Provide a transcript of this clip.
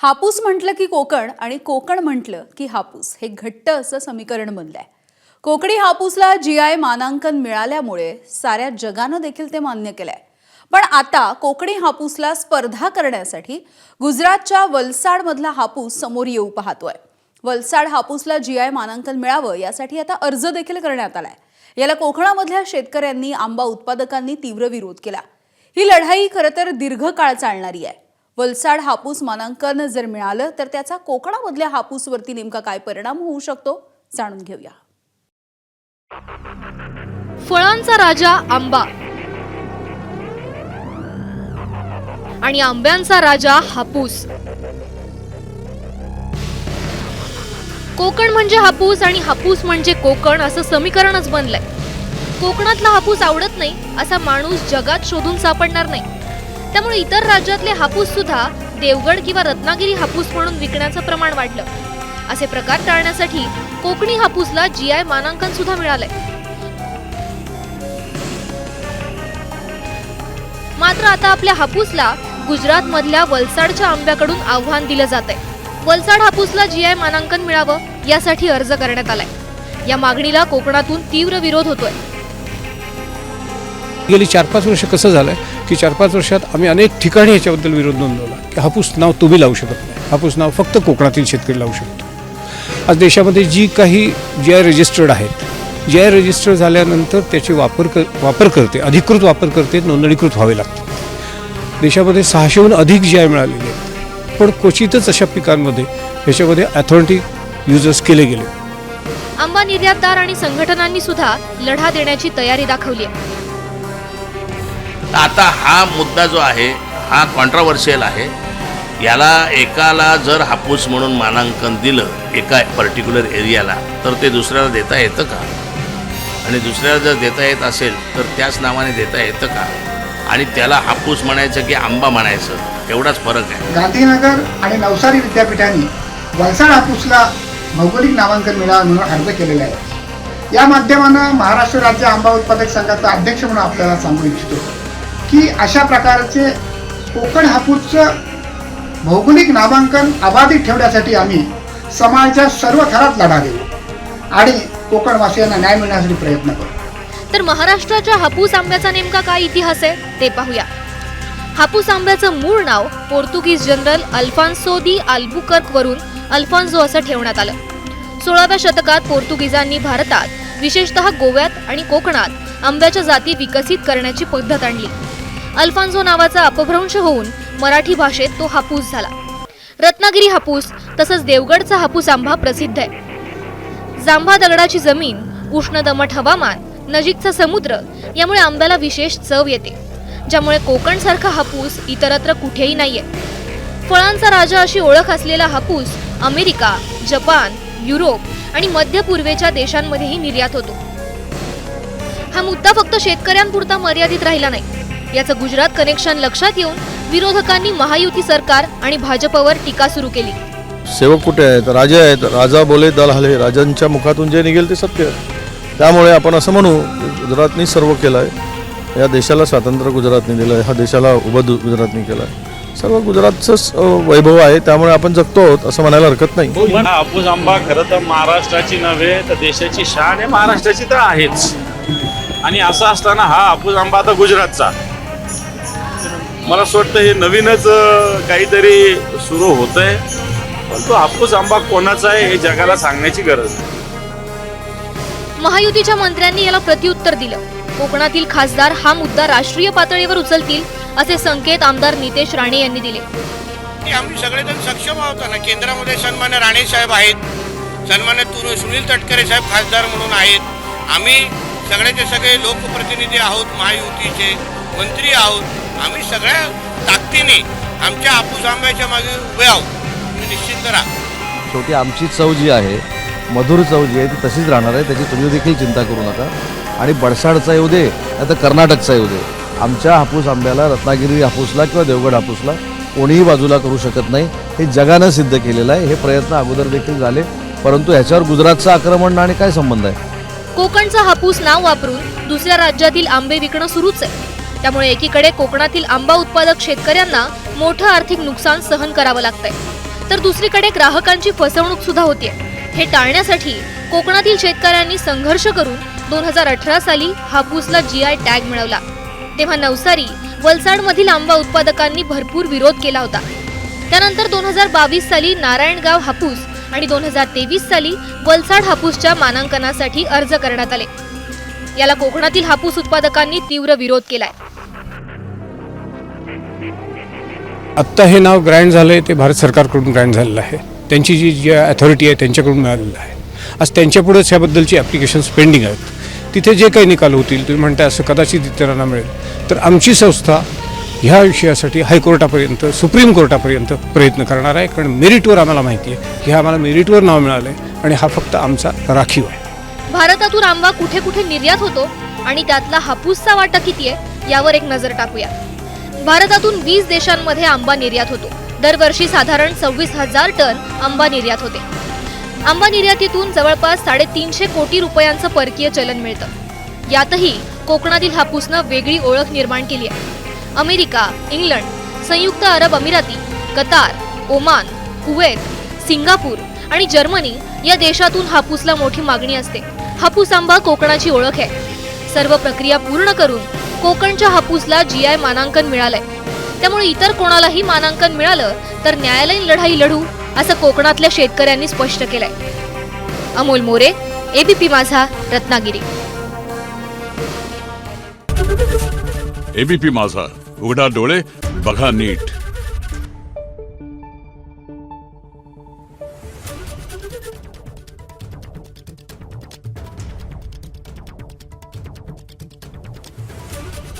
हापूस म्हटलं की कोकण आणि कोकण म्हटलं की हापूस. हे घट्ट असं समीकरण बनलंय. कोकणी हापूसला जी आय मानांकन मिळाल्यामुळे साऱ्या जगानं देखील ते मान्य केलंय. पण आता कोकणी हापूसला स्पर्धा करण्यासाठी गुजरातच्या वलसाडमधला हापूस समोर येऊ पाहतोय. वलसाड हापूसला जी आय मानांकन मिळावं यासाठी आता अर्ज देखील करण्यात आलाय. याला कोकणामधल्या शेतकऱ्यांनी आंबा उत्पादकांनी तीव्र विरोध केला. ही लढाई खरं तर दीर्घकाळ चालणारी आहे. वलसाड हापूस मानांकन जर मिळालं तर त्याचा कोकणामधल्या हापूसवरती नेमका काय परिणाम होऊ शकतो जाणून घेऊया. फळांचा राजा आंबा. आणि आंब्यांचा राजा हापूस. कोकण म्हणजे हापूस आणि हापूस म्हणजे कोकण असं समीकरणच बनलंय. कोकणातला हापूस आवडत नाही असा माणूस जगात शोधून सापडणार नाही. त्यामुळे इतर राज्यातले हापूस सुद्धा देवगड किंवा रत्नागिरी हापूस म्हणून विकण्याचं प्रमाण वाढलं. असे प्रकार टाळण्यासाठी कोकणी हापूसला जी आय मानांकन सुद्धा मिळालंय. मात्र आता आपल्या हापूसला गुजरात मधल्या वलसाडच्या आंब्याकडून आव्हान दिलं जात आहे वलसाड हापूसला जी आय मानांकन मिळावं यासाठी अर्ज करण्यात आलाय. या मागणीला कोकणातून तीव्र विरोध होतोय. गेली चार पाच वर्ष कसं झालंय? की चार पाच वर्षात आम्ही अनेक ठिकाणी याच्याबद्दल विरोध नोंदवला की हापूस नाव तुम्ही लावू शकत नाही. हापूस नाव फक्त कोकणातील शेतकरी लावू शकतो. आज देशामध्ये जी काही जी आय रजिस्टर्ड आहेत जी आय रजिस्टर झाल्यानंतर त्याचे वापर कर वापर करते अधिकृत वापर करते नोंदणीकृत व्हावे लागते. देशामध्ये सहाशेहून अधिक जी आय मिळालेले आहेत. पण क्वचितच अशा पिकांमध्ये ह्याच्यामध्ये अथॉरिटी युजर्स केले गेले. आंबा निर्यातदार आणि संघटनांनी सुद्धा लढा देण्याची तयारी दाखवली आहे. आता हा मुद्दा जो आहे हा कॉन्ट्रावर्शियल आहे. याला एकाला जर हापूस म्हणून मानांकन दिलं एका पर्टिक्युलर एरियाला तर ते दुसऱ्याला देता येतं का? आणि दुसऱ्याला जर देता येत असेल तर त्याच नावाने देता येतं का? आणि त्याला हापूस म्हणायचं की आंबा म्हणायचं एवढाच फरक आहे. गांधीनगर आणि नवसारी विद्यापीठांनी वलसाड हापूसला भौगोलिक नामांकन मिळावं म्हणून अर्ज केलेला आहे. या माध्यमानं महाराष्ट्र राज्य आंबा उत्पादक संघाचा अध्यक्ष म्हणून आपल्याला सांगू इच्छितो. की अशा प्रकारचे कोकण हापूसचं भौगोलिक नामांकन अबाधित ठेवण्यासाठी आम्ही समाजाच्या सर्व थरात लढा देऊ आणि कोकणवासियांना न्याय मिळण्यासाठी प्रयत्न करू. तर महाराष्ट्राच्या हापूस आंब्याचा नेमका काय इतिहास आहे ते पाहूया. हापूस आंब्याचं मूळ नाव Portuguese general Alfonso de Albuquerque वरून अल्फान्झो असं ठेवण्यात आलं. सोळाव्या शतकात पोर्तुगीजांनी भारतात विशेषतः गोव्यात आणि कोकणात आंब्याच्या जाती विकसित करण्याची पद्धत आणली. अल्फान्झो नावाचा अपभ्रंश होऊन मराठी भाषेत तो हापूस झाला. रत्नागिरी हापूस तसंच देवगडचा हापूस आंबा प्रसिद्ध आहे. जांभा दगडाची जमीन उष्ण दमट हवामान नजीकचा समुद्र यामुळे आंब्याला विशेष चव येते ज्यामुळे कोकणसारखा हापूस इतरत्र कुठेही नाहीये. फळांचा राजा अशी ओळख असलेला हापूस अमेरिका जपान युरोप आणि मध्य पूर्वेच्या देशांमध्येही निर्यात होतो. हा मुद्दा फक्त शेतकऱ्यांपुरता मर्यादित राहिला नाही. याचं गुजरात कनेक्शन लक्षात येऊन विरोधकांनी महायुती सरकार आणि भाजपवर टीका सुरू केली. सेवक कुठे आहेत? राजे आहेत. राजा बोले दल हले. राजांच्या मुखातून जे निघेल ते सत्य आहे. त्यामुळे आपण असं म्हणू गुजरातनी सर्व केलं आहे या देशाला स्वातंत्र्य गुजरातने दिलं आहे हा देशाला उभं गुजरातने केलं आहे सर्व गुजरातचंच अ, वैभव आहे. त्यामुळे आपण जगतो आहोत असं म्हणायला हरकत नाही. हा हापूस आंबा खरं तर महाराष्ट्राची नव्हे तर देशाची शान आहे. महाराष्ट्राची तर आहेच. आणि असं असताना हा हापूस आंबा आता गुजरातचा. मला असं वाटतं हे नवीनच काहीतरी सुरू होत आहे पण तो हापूस आंबा कोणाचा आहे हे जगाला सांगण्याची गरज आहे महायुतीच्या मंत्र्यांनी याला प्रत्युत्तर दिलं. कोकणातील खासदार हा मुद्दा राष्ट्रीय पातळीवर उचलतील असे संकेत आमदार नितेश राणे यांनी दिले. आम्ही सगळेजण सक्षम आहोत ना केंद्रामध्ये सन्मान्य राणे साहेब आहेत. सन्मान्य तु सुनील तटकरे साहेब खासदार म्हणून आहेत. आम्ही सगळेचे सगळे लोकप्रतिनिधी आहोत महायुतीचे मंत्री आहोत. आम्ही सगळ्या ताकदीने आमच्या हापूस आंब्याच्या मागे उभे आहोत. तुम्ही निश्चिंत राहा. शेवटी आमची चव जी आहे मधुर चव जी आहे ती तशीच राहणार आहे. त्याची तुम्ही देखील चिंता करू नका. आणि बडसाडचा येऊ दे नाही तर कर्नाटकचा येऊ दे. आमच्या हापूस आंब्याला रत्नागिरी हापूसला किंवा देवगड हापूसला कोणीही बाजूला करू शकत नाही. हे जगानं सिद्ध केलेलं आहे. हे प्रयत्न अगोदर देखील झाले. परंतु ह्याच्यावर गुजरातचं आक्रमण आणि काय संबंध आहे? कोकणचा हापूस नाव वापरून दुसऱ्या राज्यातील आंबे विकणं सुरूच आहे. त्यामुळे एकीकडे कोकणातील आंबा उत्पादक शेतकऱ्यांना मोठं आर्थिक नुकसान सहन करावं लागतंय. तर दुसरीकडे ग्राहकांची फसवणूक सुद्धा होतीये. हे टाळण्यासाठी कोकणातील शेतकऱ्यांनी संघर्ष करून दोन हजार अठरा साली हापूसला जी आय टॅग मिळवला. तेव्हा नवसारी वलसाडमधील आंबा उत्पादकांनी भरपूर विरोध केला होता. त्यानंतर दोन हजार बावीस साली नारायणगाव हापूस आणि दोन हजार तेवीस साली वलसाड हापूसच्या मानांकनासाठी अर्ज करण्यात आले. याला कोकणातील हापूस उत्पादकांनी तीव्र विरोध केलाय. आत्ता हे नाव ग्रँड झालं आहे ते भारत सरकारकडून ग्रँड झालेलं आहे. त्यांची जी जी अथॉरिटी आहे त्यांच्याकडून मिळालेलं आहे. आज त्यांच्यापुढेच ह्याबद्दलची ॲप्लिकेशन्स पेंडिंग आहेत. तिथे जे काही निकाल होतील तुम्ही म्हणताय असं कदाचित इतरांना मिळेल. तर आमची संस्था ह्या विषयासाठी हायकोर्टापर्यंत सुप्रीम कोर्टापर्यंत प्रयत्न करणार आहे. कारण मेरिटवर आम्हाला माहिती आहे. की हे आम्हाला मेरिटवर नाव मिळालं आहे आणि हा फक्त आमचा राखीव आहे. भारतातून आंबा कुठे कुठे निर्यात होतो आणि त्यातला हापूसचा वाटा किती आहे यावर एक नजर टाकूया. भारतातून वीस देशांमध्ये आंबा निर्यात होतो. दरवर्षी साधारण सव्वीस हजार टन आंबा निर्यात होते. आंबा निर्यातीतून जवळपास साडेतीनशे कोटी रुपयांचं परकीय चलन मिळतं. यातही कोकणातील हापूसनं वेगळी ओळख निर्माण केली आहे. अमेरिका इंग्लंड संयुक्त अरब अमिराती कतार ओमान कुवेत सिंगापूर आणि जर्मनी या देशातून हापूसला मोठी मागणी असते. हापूस आंबा कोकणाची ओळख आहे. सर्व प्रक्रिया पूर्ण करून कोकणच्या हापूसला जी आय मानांकन मिळालंय. त्यामुळे इतर कोणालाही मानांकन मिळालं तर न्यायालयीन लढाई लढू असं कोकणातल्या शेतकऱ्यांनी स्पष्ट केलंय. अमोल मोरे एबीपी माझा रत्नागिरी. एबीपी माझा उघडा डोळे बघा नीट.